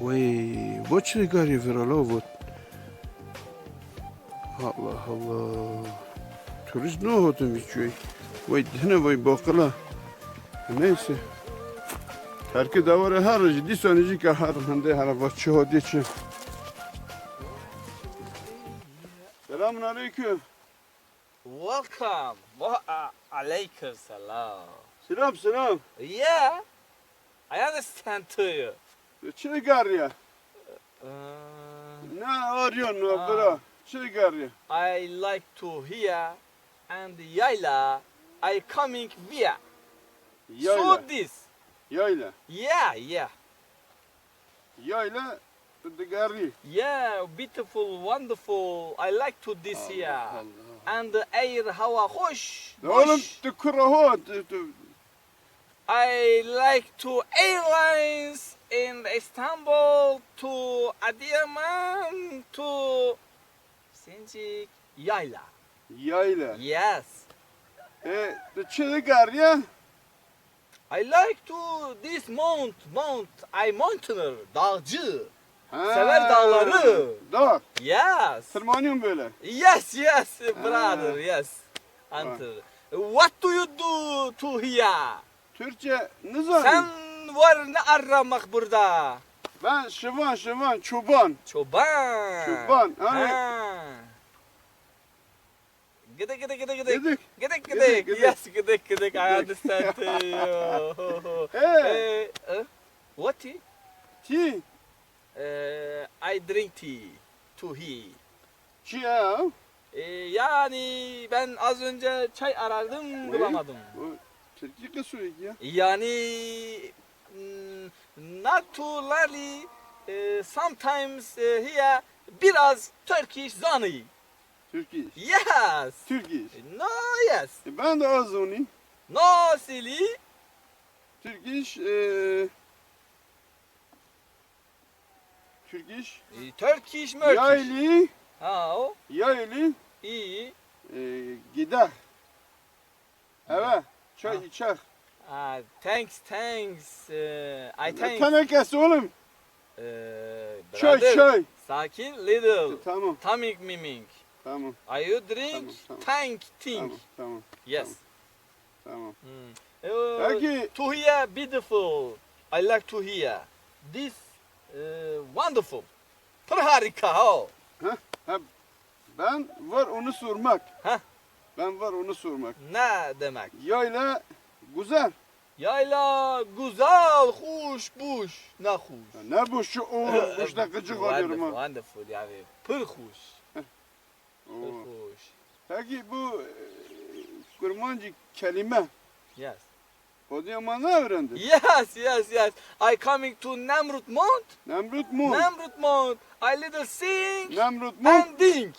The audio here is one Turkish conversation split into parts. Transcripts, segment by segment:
Vay, what should I got here for all over? Allah Allah. Turist ne oldu bir şey? Vay dene vay bakala. Neyse. Terki davara her ciddi sanıcı ki her her vakti hadi için. Selamun aleyküm. Welcome. Wa alaikum salam. Selam selam. Yeah, I understand to you. Çiğgar ya. Uh, Ne arıyorsun Ha. bro? Ya. I like to hear and yayla. I coming via. Yayla. So this. Yayla. Yeah, yeah, Yayla. Dıgari. yeah. Beautiful, wonderful. I like to this here. And the air hava hoş. Oğlum hoş. tıkıraho. I like to airlines in Istanbul to Adıyaman to Sincik Yayla. Yayla. Yes. E, Çiğgar ya. I like to this mount mount. I mountaineer dağcı. Ha, Sever dağları. Dağ. Yes. Tırmanıyorum böyle. Yes yes brother yes. Enter. What do you do to here? Türkçe ne zaman? Sen var ne aramak burada? Ben şıvan şıvan çoban. Çoban. Çoban. Hani Ha. Gıdık gıdık gıdık gıdık. Gıdık Gıdık, gıdık. gıdık. Yes gıdık gıdık. I understand you. Hey. Eh, eh, What tea? Ti. Eh, I drink tea. To he. Ya. Eh, yani ben az önce çay arardım bulamadım. O Türkiye kasuyor ya. Yani naturally eh, sometimes eh, here biraz Turkish zanı. Türkiye. Yes. Türkiye. No yes. E ben de az onu. No silly. Türkiye. E, Türkiye. Eh, Turkish Murkish. Yaylı. Ha o. Yaylı. iyi. E, gider. Evet. Çay içer. Ah, thanks thanks. Eh, I Ne thanks. tenekesi oğlum? Eh, Çay brother, çay. Sakin little. Tamam. Tamik miming. Tamam. Are you drink? Tamam, tamam. Thank think. Tamam. Tamam. Yes. Tamam. Hmm. Eh, Peki. To hear beautiful. I like to hear. This eh, wonderful. Pır harika o. Ben var onu sormak. Heh. Ben var onu sormak. Ne demek? Yayla güzel. Yayla güzel, hoş, buş. Ne hoş. Ne bu şu o kuşta gıcık oluyorum ha. wonderful yani. Pır hoş. Pır hoş. Peki bu e, kurmancı kelime Yes. Adıyaman'da öğrendin. Yes, yes, yes. I coming to Nemrut Mount. Nemrut Mont. Nemrut Mount. I little sing Nemrut Mont. and ding.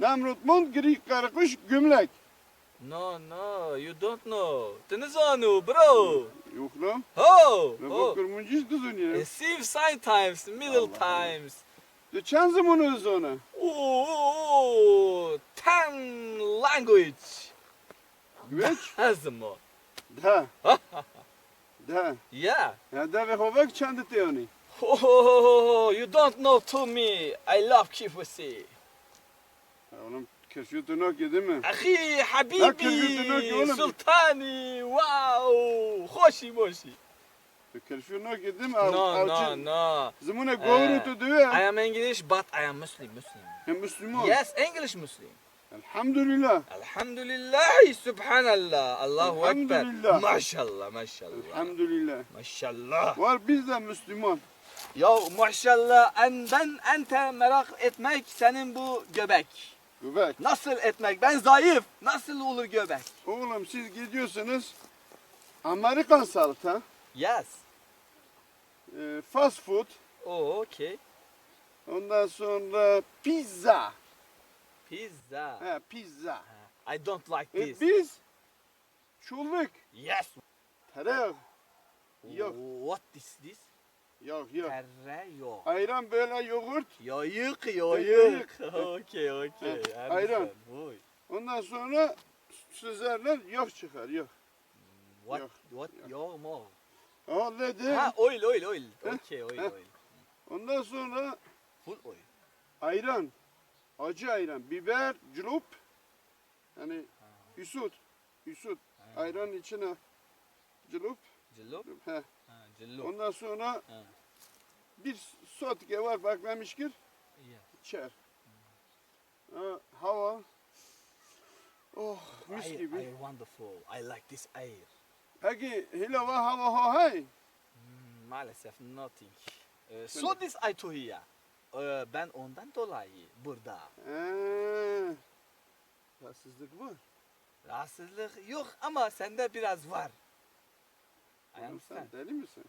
Nemrut Mont gri karıkış gümlek. No, no, you don't know. Tenizanu, bro. Yok lan. Oh, oh. kurmancı kızın ya. Eh, Receive sign times, middle Allah Allah. times. De çan zamanı sonra. Oh, oh, oh, ten language. Güveç. Hazmo. Da. Da. Yeah. Ya da ve hovak çandı teyoni. Oh, you don't know to me. I love Kifusi. Oğlum Keşfettin Ökü değil mi? Ahi habibi sultani wow hoşi moşi. Keşfettin Ökü değil mi? No no no. Zimune gavru tu ee, diyor. I am English but I am Muslim Muslim. Hem Müslüman. Yes English Muslim. Elhamdülillah. Elhamdülillah, Subhanallah, Allahu Ekber. Maşallah, maşallah. Elhamdülillah. Maşallah. Var biz de Müslüman. Ya maşallah, ben ente merak etmek senin bu göbek. Göbek. Nasıl etmek? Ben zayıf. Nasıl olur göbek? Oğlum siz gidiyorsunuz Amerikan salata, Yes. E, fast food, Oh okay. Ondan sonra pizza. Pizza. He, pizza. I don't like E, this. biz? Çulluk, Yes. Tereyağı. Yok, What is this? Yok, yok. Tereyağı. Ayran böyle yoğurt. Yoyuk. yoyuk. Okey okey. Ayran. Oy. Ondan sonra süzerler, yok çıkar, yok. What Yok, what yok. yo mo? O dedi. Ha oil oil oil. Okey oil oil. Ondan sonra Full oil. ayran, acı ayran, biber, culup, yani üsut, üsut. Ha. Ayranın içine culup, Cillop. he. Ha, cillop. Ondan sonra Ha. Bir sotke var baklamışkır, Yeah. içer. Ha, hava, oh mis Air, gibi. air wonderful. I like this air. Peki hilava hava ha hay. Hmm, maalesef nothing. Ee, so this I to here. Ee, ben ondan dolayı burada. Ee, rahatsızlık var. Rahatsızlık yok ama sende biraz var. Oğlum sen deli misin?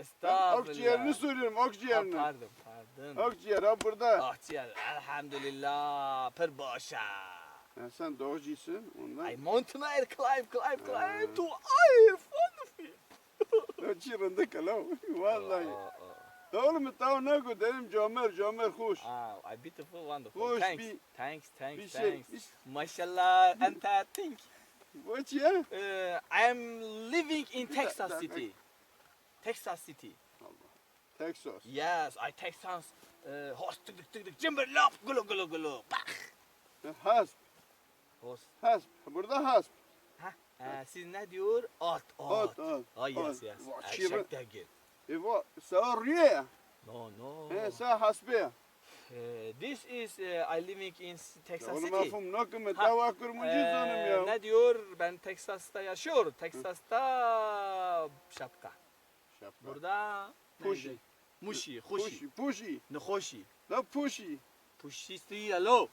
Estağfurullah. akciğerini Ha, akciğerini. Pardon, pardon. Akciğer ha burada. Akciğer, elhamdülillah, per başa. Ha, sen doğucusun ondan. I mountaineer climb, climb, climb Ha. to air, wonderful. Akciğerinde kalam. Vallahi. Doğru mu? Tamam ne ku dedim Camer, Camer hoş. Ah, I beautiful, wonderful. Hoş thanks, bir- thanks, thanks, Bir şey, thanks. bir- Maşallah, ente think. What ya? Uh, I am living in Texas City. Texas City. Allah. Texas. Yes, I Texas. Uh, horse tık tık tık tık, cimberlap, gulu gulu gulu. Bak. Hasp, Horse. hasp. Burada hasp. Ha, e, siz ne diyor? At, at. At, at. Ah, yes, yes. Eşek de gel. E va, sağ rüya. No, no. He, sağ hasbe. Uh, this is uh, I living in Texas City. muciz Ee, hanım ya. ne diyor? Ben Texas'ta yaşıyor. Texas'ta şapka. Şapka. Burada Puşi. Muşi, hoşi. Puşi, puşi. Ne hoşi. La puşi. Puşi stiyalo.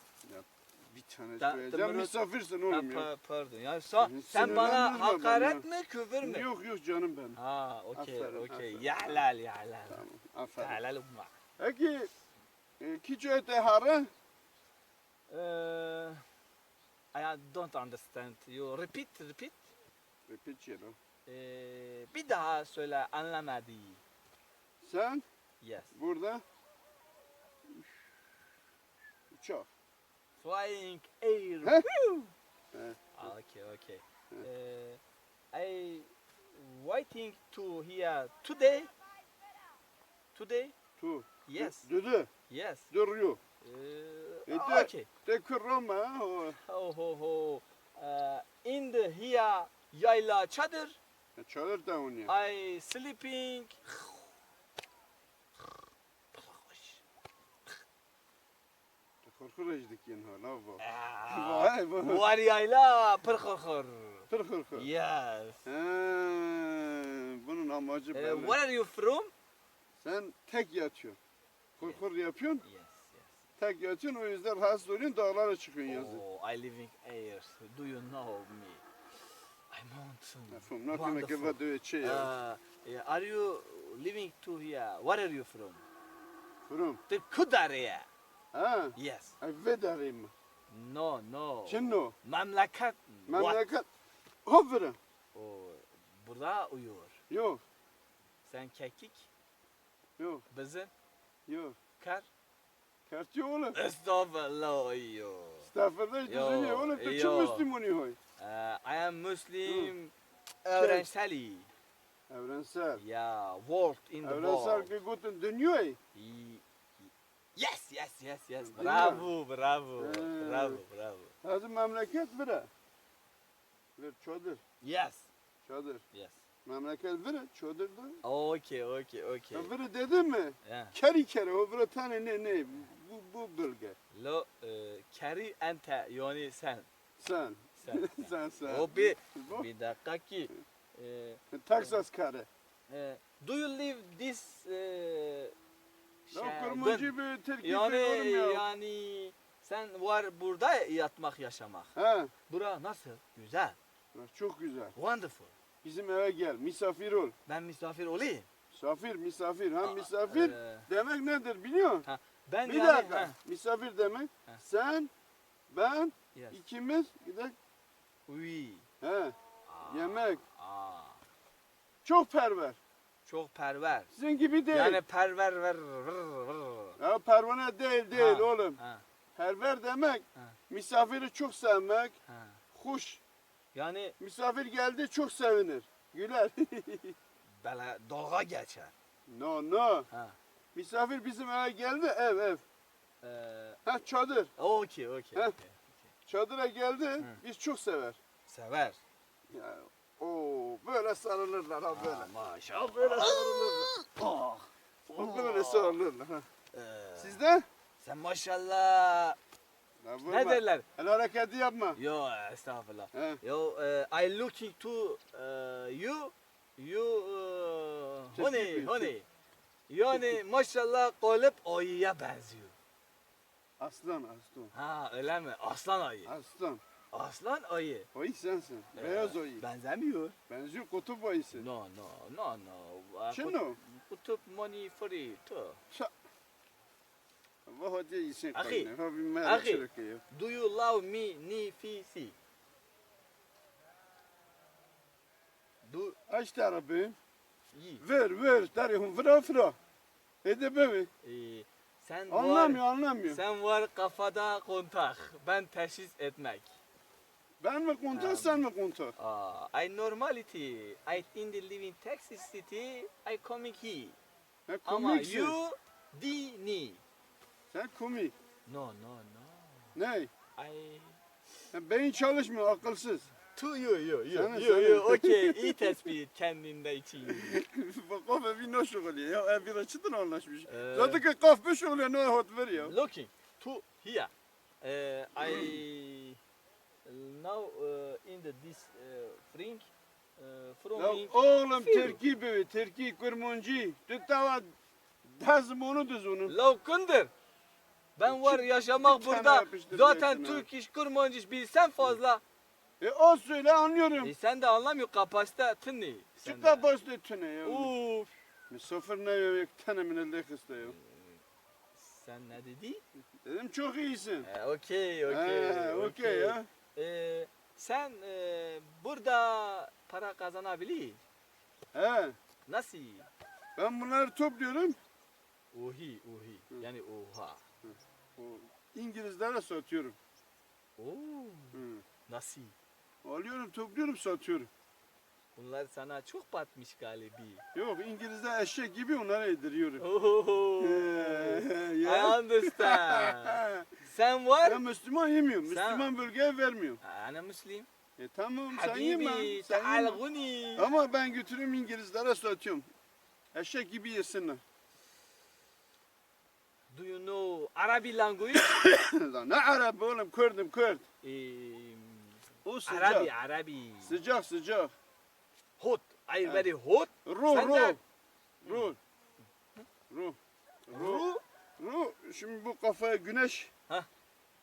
Bir tane Da- söyleyeceğim. da- Misafirsin oğlum ya. pa- pardon. Ya sa- sen bana hakaret mi küfür mü? Yok yok canım benim. Ha, okey, Aferin, okey. aferin. Yahlal, yahlal. Tamam. Aferin. Yahlal umma. Peki e, kiço tehare Uh, I don't understand. You repeat, repeat. Repeat you know. Ee, bir daha söyle anlamadı. Sen Yes. burada uçak. Flying air. Heh. Woo! Heh. Ah, Okay, okay. Uh, I waiting to hear today. Today? Tu. Yes. Düdü. Yes. Duruyor. Uh, E ah, de- okay. De kırma ha. o. Ho ho. Uh, in the here yayla çadır. Çalır da onu ya. I sleeping. Korkur ejdik yen hala bu. Ah, Vay bu. Var yayla pırkırkır. Kır kır kır. Yes. He, bunun amacı Uh, belli. where are you from? Sen tek yatıyorsun. Kurkur yapıyorsun, Yes, yes. tek yatıyorsun o yüzden rahatsız oluyorsun dağlara çıkıyorsun yazın. Oh, I living air. Do you know me? I'm mountain. Mefhum, ne demek Wonderful. eva döve şey ya. Uh, yeah, are you living to here? Where are you from? Kurum. The Kudariye. Ha, Yes. evve darayım. No, no. Çinno, Memleket. Memleket. Hofra. Oh, burada uyuyor. Yok, Sen kekik, yok, bizim, yok. kar. Kerti oğlum. Estağfurullah. Estağfurullah düzünü oğlum. Tu yo. çin Müslümuni hoy. Uh, I am Muslim. Evrenseli. Evrensel. Yeah, world in the Evrensel world. gutun dünyayı. Yes, yes, yes, yes. Bravo, bravo, Ee. bravo, bravo. Hazır memleket bire. Bir çadır, Yes, çadır. yes. Memleket bire, çadır da. Okay, okay, okay. Ya bire dedi mi? Yeah. Keri kere o bire tane ne ne bu bu bölge. Lo, e, carry ente yani sen. Sen. Sen. sen sen. O bir, dakika ki. E, Texas kare. e, do you live this e, Ya şey- kırmızı bir Türkiye yani ya. yani sen var burada yatmak yaşamak. Ha, Bura nasıl? Güzel. çok güzel. Wonderful. Bizim eve gel, misafir ol. Ben misafir olayım. Misafir, misafir. Ha Aa, misafir e, demek nedir biliyor musun? ha, ben Bir yani, dakika. ha, Misafir demek Ha. sen, ben, yes. ikimiz gidelim. Oui. He, Aa, yemek. aa, Çok perver. çok perver. Sizin gibi değil. Yani perver ver. vır, vır. Ya pervane değil değil Ha, oğlum. Ha, Perver demek Ha. misafiri çok sevmek, ha. hoş. Yani Misafir geldi çok sevinir. Güler. böyle dalga geçer. no no. Ha. Misafir bizim eve geldi ev ev. Ee, Ha çadır. okey, okey. Heh. Çadıra geldi. Biz çok sever. Sever. Ya, Oo böyle sarılırlar ha böyle. Maşallah. Böyle sarılırlar. Oh. Ha, böyle sarılırlar. Ha. Ee, Sizde? sen maşallah. Vurma. Ne derler? El hareketi yapma. Yo, estağfurullah. He. Yo, uh, I looking to uh, you, you, Teşekkür honey, honey. Yani maşallah kalıp ayıya benziyor. Aslan aslan. Ha öyle mi? Aslan ayı. Aslan. Aslan ayı. Ayı sensin. Ee, Beyaz ayı. Benzemiyor. Benziyor kutup ayısı. No, no, no, no. Şunu? kut- Kutup money free too. Allah hoca iyisin. Akhi. koyun. Ha bir merak Akhi. çürüküyor. Do you love me nifisi? Do Aç tarafı. Ver ver. Tarihim fıra fıra. Hadi be. Ee, sen Anlamıyor var, anlamıyor. sen var kafada kontak. Ben teşhis etmek. Ben mi kontak Ha. sen mi kontak? Uh, I normality. I in the living Texas City. I coming here. Ha, Ama komiksin. you dini. Sen komik. No no no. Ne? I Ha, beyin çalışmıyor akılsız. To you you you Sana, you sana. you. Okay iyi tespit kendinde için. Bak kafe bir noş oluyor. Ya bir açıdan anlaşmış. Ee. Zaten ki kahve şu oluyor ne hot veriyor. Looking to here. Uh, I now uh, in the this uh, frink uh, from Ya me- oğlum. Türkiye be, Türkiye kurmuncu. Tüttava dazım onu düz onu. Lavkundur. Ben var yaşamak burada. Zaten ha. Türk iş kurmancı bilsen fazla. E o söyle anlıyorum. E sen de anlamıyor kapasite tını. Şu kapasite tüne ya. Uf. Misafir ne yok tane minelde kıstıyor. Sen ne dedi? Dedim çok iyisin. E, okey okey. Okey ya. E, sen e, burada para kazanabilir. He. Nasıl? Ben bunları topluyorum. Uhi uhi. Hı. Yani oha. O İngilizlere satıyorum. Oo. Hı. Nasıl? Alıyorum, topluyorum, satıyorum. Bunlar sana çok batmış galiba. Yok İngilizler eşek gibi onlara yediriyorum. Oh, He, I understand. Sen var. Ben Müslüman yemiyorum. Sen- Müslüman bölgeye vermiyorum. Ana Müslim. E tamam sen yeme. Habibi, Sen yeme. guni. Ama ben götürüyorum İngilizlere satıyorum. Eşek gibi yesinler. Do you know Arabic language? Lan ne Arap oğlum Kürdüm Kürt. Ehm, O sıcak. Arabi, Arabi. Sıcak sıcak. Hot. Are you very hot? Ruh Sen ruh. de- Ruh. Ruh. Ruh. Ru? Ruh. Şimdi bu kafaya güneş. Hah.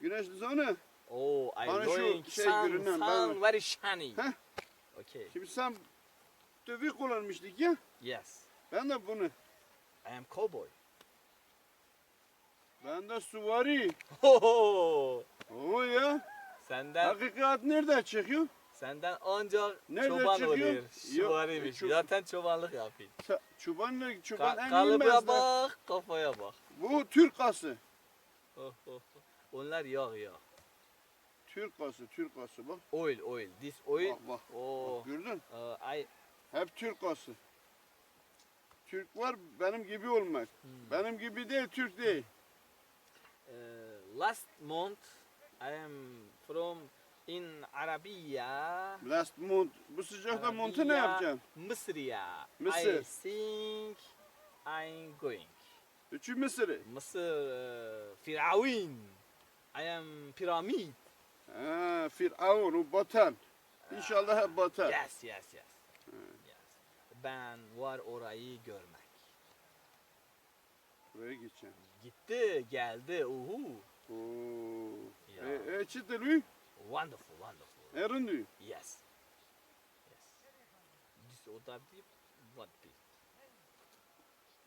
Güneş düzeni. Oh, I Bana şu şey sun, görünen, sun ben- very shiny. Heh. Okay. Şimdi sen dövi kullanmıştık ya. Yes. Ben de bunu. I am cowboy. Ben de suvari. Ho O ya. Senden Hakikat nerede çıkıyor? senden ancak Nerede çoban çıkıyor? oluyor. Yok, Şuvarıymış. çok- Zaten çobanlık yapıyor. Sa- Çobanla çoban Ka- en iyi kalıba meslek. bak, kafaya bak. Bu Türk ası. Oh, oh, oh. Onlar yağ yağ. Türk ası, Türk ası bak. Oil, oil. This oil. Bak bak. Oh, bak gördün? uh, I Hep Türk ası. Türk var benim gibi olmak. Hmm. Benim gibi değil, Türk değil. uh, last month I am from in Arabia. Last month. Bu sıcakta montu ne yapacaksın? Mısır'a. Mısır. I think I'm going. Üçü. Mısır uh, Firavun. I am piramid. Ha, Firavun, o batan. İnşallah hep batar. Yes, yes, yes. Yes. Ben var orayı görmek. Buraya gideceğim. Gitti, geldi. Uhu. Oo. Ya. E, e çıtırı, Wonderful, wonderful. erindi. Yes. Yes. This oda bir, what bir.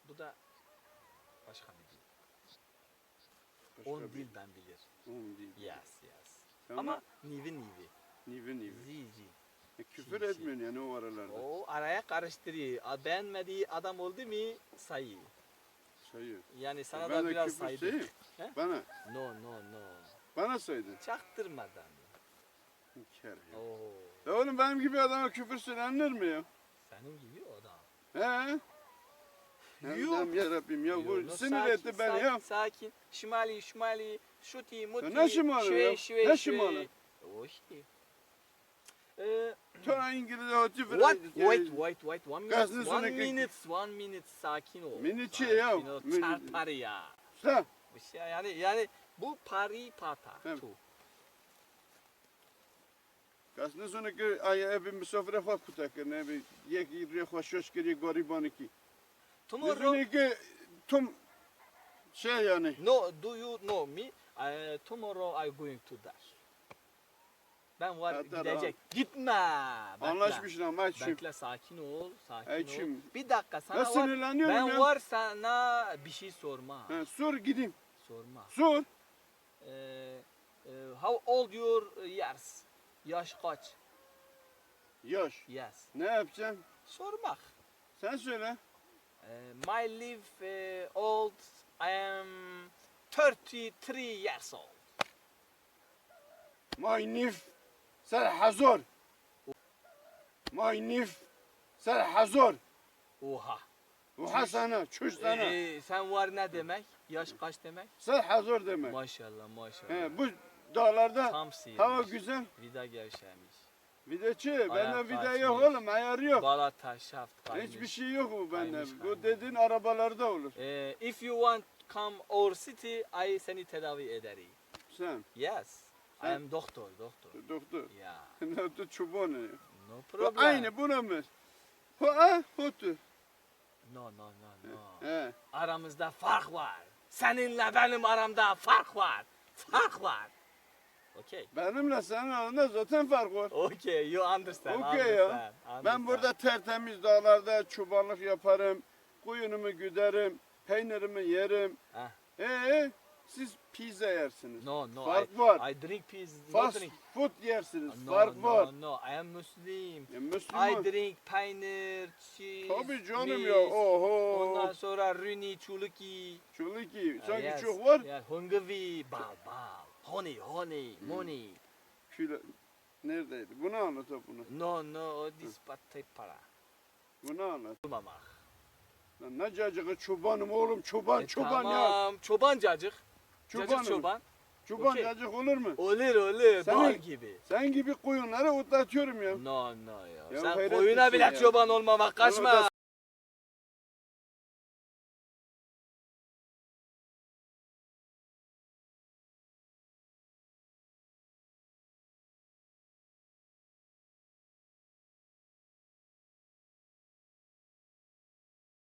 Bu da başka bir dil. Başka On bir- dil ben bilir. On değil. Yes, yes. Tamam. Ama nivi nivi. Nivi nivi. Zizi. E, küfür şey. etmiyorsun yani o aralarda. O araya karıştırıyor. Beğenmediği adam oldu mu sayı. Sayıyor. Yani sana ben da biraz saydı. Bana, No, no, no. Bana saydın. Çaktırmadan. Ker ya. Oo. Ya oğlum benim gibi adama küfür söylenir mi ya? Senin gibi adam. He? Allah'ım ya Rabbim ya bu sinir sakin, etti beni sakin, ya. Sakin. Şimali, şimali, şuti, muti. ne şimali ya? şüvey, Ne şimali? O işte. Ee, Tona İngiliz hoti what? Wait, wait, wait. One minute. ne One minute. One minute. Sakin ol. Minute sakin ya, ol, minute. Çarpar ya. Sen Bu şey yani yani bu pari pata. Evet. tu. Kas ne sonra ki ay evi misafire fa kutak ne bir yek ri hoşoş kiri garibanı ki. Ne Tomorrow. sonra ki tum şey yani No, do you know me? Uh, tomorrow I going to die. Ben var Hatta gidecek. Gitme. Bekle. anlaşmışlar maçım. Bekle sakin ol. Sakin ol. şimdi- Bir dakika sana Ben var. sinirleniyorum Ben ya. var sana bir şey sorma. Ha, sor gideyim. Sorma. Sor. Ee, e, how old your years? Yaş kaç? Yaş. Yes. Ne yapacaksın? Sormak. Sen söyle. Ee, my live eh, old. I am 33 years old. My nif sen hazır. My nif sen hazır. Oha. Bu hasana, çüş sana. Ee, sen var ne demek? Yaş kaç demek? Sen hazır demek. Maşallah maşallah. He, bu dağlarda Tam sıyırmış. hava güzel. Vida gevşemiş. Vidaçı. Ayak Bende vida kaçmış. yok oğlum, ayarı yok. Balata şaft kaymış. Hiçbir şey yok bu bende. Kaymış, Bu kaymış. dediğin arabalarda olur. Ee, if you want come our city, I seni tedavi ederim. Sen, Yes. I Sen- am doktor, doktor. doktor. Ya. Ne de çubuğunu. No Bu problem. aynı buna mı? Hu a, hutu. No, no, no, no. He. Aramızda fark var. Seninle benim aramda fark var. Fark var. Okay. Benimle senin arasında zaten fark var. Okay, you understand. Okey ya. understand, Ben understand. burada tertemiz dağlarda çobanlık yaparım. Kuyunumu güderim. Peynirimi yerim. Ee, siz pizza yersiniz. No, no. Fark I, var. I drink. No Fast drink. food yersiniz. No, Fark no, var. no. I am Muslim. Ya I Müslüman. drink peynir, cheese, Tabii canım ya. Oho. Ondan sonra rüni, çuluki. Çoluk iyi. Ah, Sanki yes, çok var. yes, Hungavi, bal bal. Honey, honey, Hmm. money. Şöyle neredeydi? Bunu anlat o bunu. No, no, this patay para. Bunu anlat. Bulmamak. Lan ne cacığı çobanım oğlum çoban E, çoban ya. tamam. Çoban cacık. Cacık Çobanım. çoban. Çoban Okey. cacık olur mu? Olur olur. Sen- Bal gibi. Sen gibi koyunları otlatıyorum ya. No no ya. Ya Sen hayret koyuna etsin bile ya. çoban olmamak kaçma.